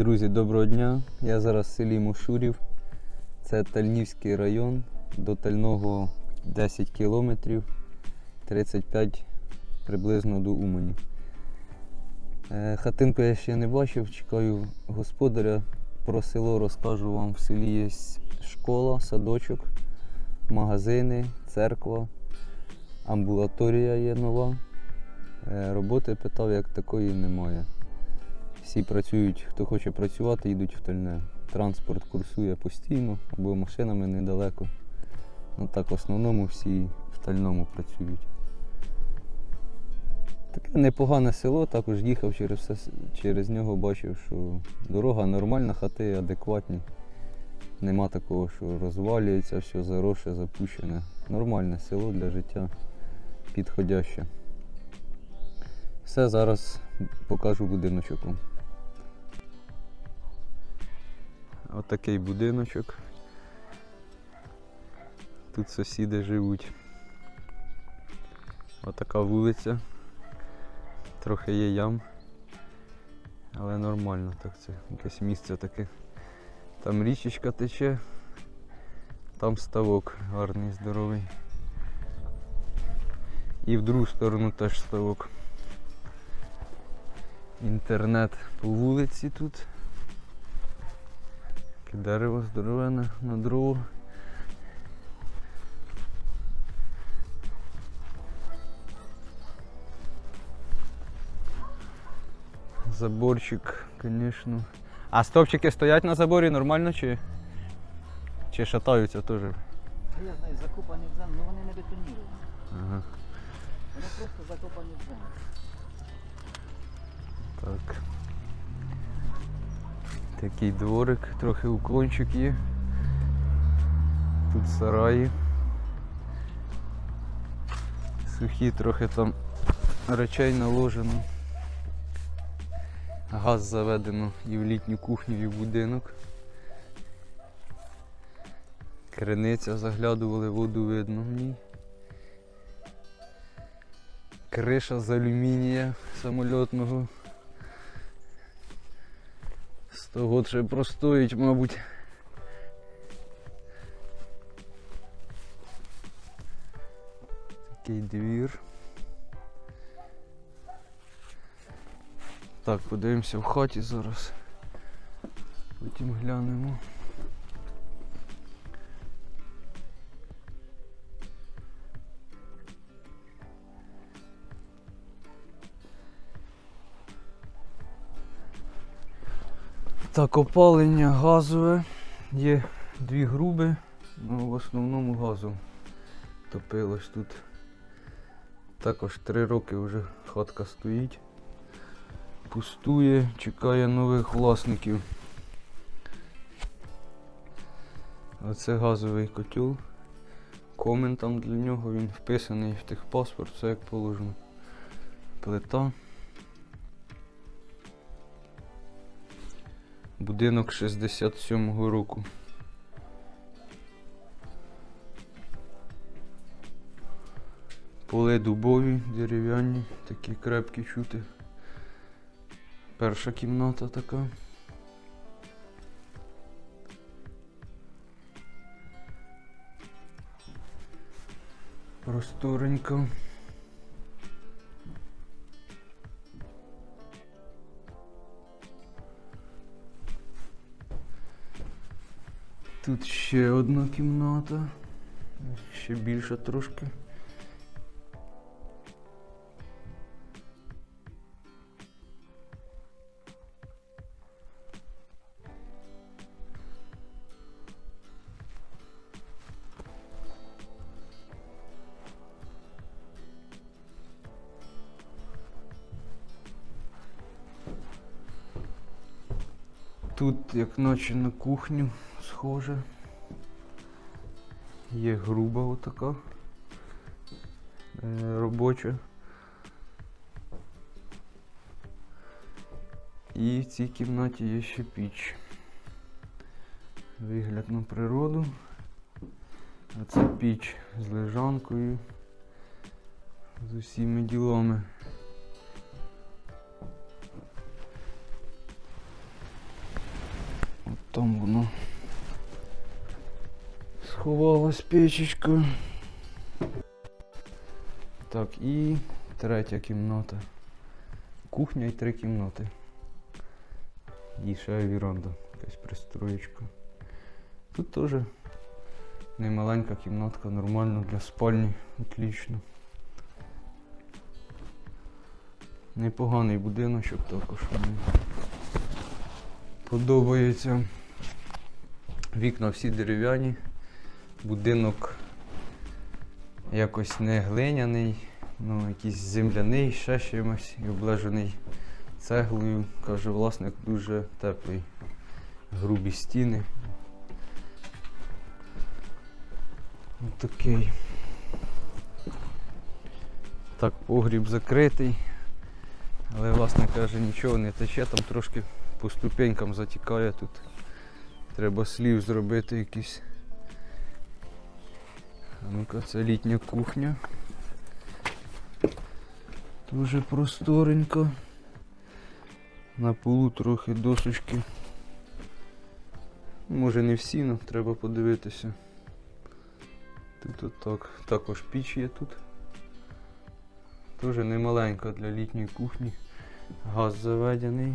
Друзі, доброго дня. Я зараз в селі Мушурів. Це Тальнівський район. До Тального 10 кілометрів, 35 приблизно до Умані. Е, Хатинку я ще не бачив, чекаю господаря. Про село розкажу вам. В селі є школа, садочок, магазини, церква, амбулаторія є нова. Е, Роботи питав, як такої немає. Всі працюють, хто хоче працювати, йдуть в тальне. Транспорт курсує постійно, або машинами недалеко. Ну так, в основному всі в тальному працюють. Таке непогане село, також їхав через, все, через нього, бачив, що дорога нормальна, хати адекватні. Нема такого, що розвалюється, все заросше, запущене. Нормальне село для життя, підходяще. Все, зараз покажу будиночок Отакий будиночок. Тут сусіди живуть. Отака вулиця. Трохи є ям. Але нормально так це. Якесь місце таке. Там річечка тече, там ставок гарний, здоровий. І в другу сторону теж ставок. Інтернет по вулиці тут. Таке дерево здоровене на дрова. Заборчик, звісно. А стовпчики стоять на заборі нормально чи? Чи шатаються теж? Я знаю, закопані в землю, ну вони не бетоніровані. Ага. Вони просто закопані в землю. Так. Такий дворик, трохи уклончик є. Тут сараї. Сухі трохи там речей наложено. Газ заведено і в літню кухню, і в будинок. Криниця заглядували, воду видно в ній. Криша з алюмінія самольотного. 100 год ще простоїть, мабуть. Такий двір. Так, подивимося в хаті зараз. Потім глянемо. Так, опалення газове. Є дві груби, ну в основному газом топилось тут. Також три роки вже хатка стоїть. Пустує, чекає нових власників. Оце газовий котел. Комен там для нього, він вписаний в техпаспорт, все як положено. Плита. Будинок 67-го року. Поли дубові, дерев'яні, такі крепкі чути. Перша кімната така. Просторенько. Тут ще одна кімната. Ще більша трошки. Тут, як наче на кухню, схоже. Є груба отака е, робоча. І в цій кімнаті є ще піч. Вигляд на природу. А це піч з лежанкою, з усіма ділами. Печечка. Так, і третя кімната. Кухня і три кімнати. І ще віранда, якась пристроєчка. Тут теж немаленька кімнатка, нормально для спальні, отлично. Непоганий будиночок також мені. Подобається. Вікна всі дерев'яні. Будинок якось не глиняний, ну якийсь земляний, ще чимось і облежений цеглою. Каже, власник дуже теплий. Грубі стіни. Такий. Так, погріб закритий. Але власник каже, нічого не тече, там трошки по ступенькам затікає тут. Треба слів зробити якісь. Ну-ка, це літня кухня. Дуже просторенько. На полу трохи досочки. Може не всі, але треба подивитися. Тут отак. Також піч є тут. Дуже немаленька для літньої кухні. Газ заведений.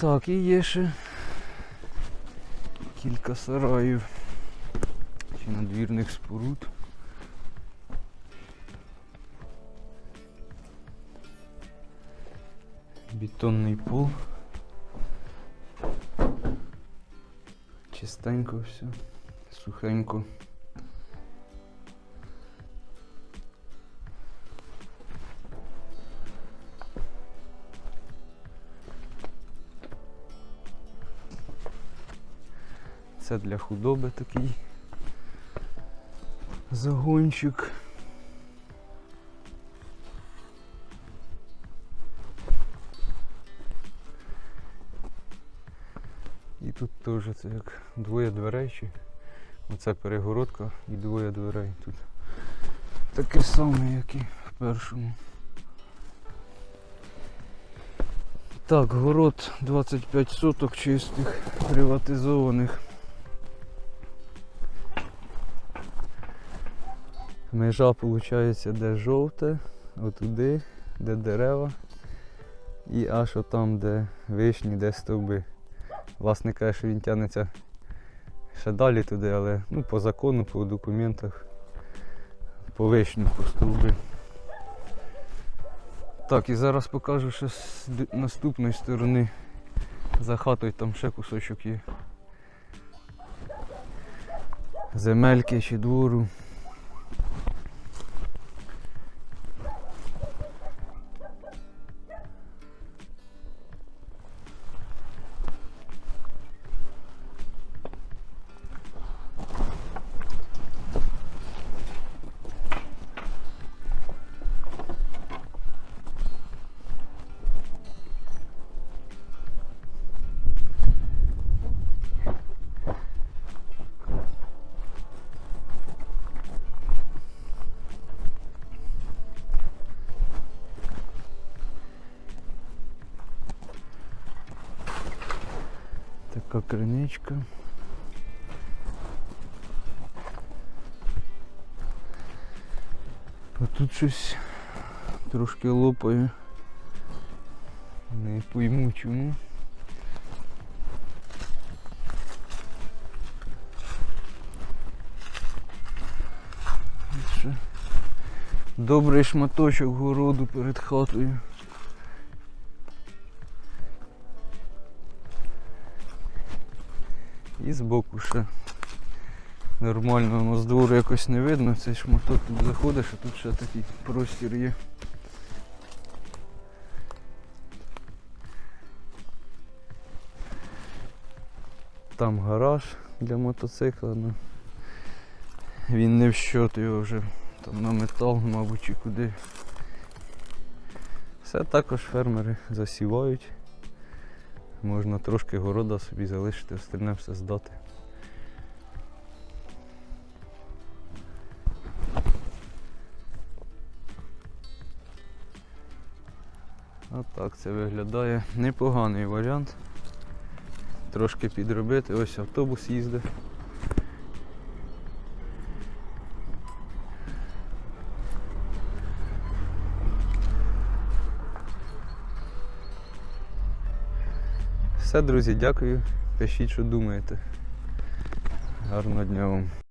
Так, і є ще кілька сараїв чи надвірних споруд. Бетонний пол. Чистенько все, сухенько. Це для худоби такий загончик. І тут теж це як двоє дверей. Чи... Оце перегородка і двоє дверей тут. Таке саме, як і в першому. Так, город 25 соток чистих, приватизованих. Межа виходить, де жовте, отуди, де дерева. І аж отам, де вишні, де стовби. Власник каже, що він тягнеться ще далі туди, але ну, по закону, по документах, по вишню, по стовби. Так, і зараз покажу ще з наступної сторони. За хатою там ще кусочок є. Земельки чи двору. Така криничка. А тут щось трошки лопає. Не пойму чому. Добрий шматочок городу перед хатою. І збоку ще нормально, воно з двору якось не видно, цей шматок тут заходиш, а тут ще такий простір є. Там гараж для мотоцикла, ну він не в щот його вже там на метал, мабуть, чи куди. Все також фермери засівають можна трошки города собі залишити, остальне все здати. Отак це виглядає. Непоганий варіант. Трошки підробити. Ось автобус їздить. Все, друзі, дякую. Пишіть, що думаєте. Гарного дня вам.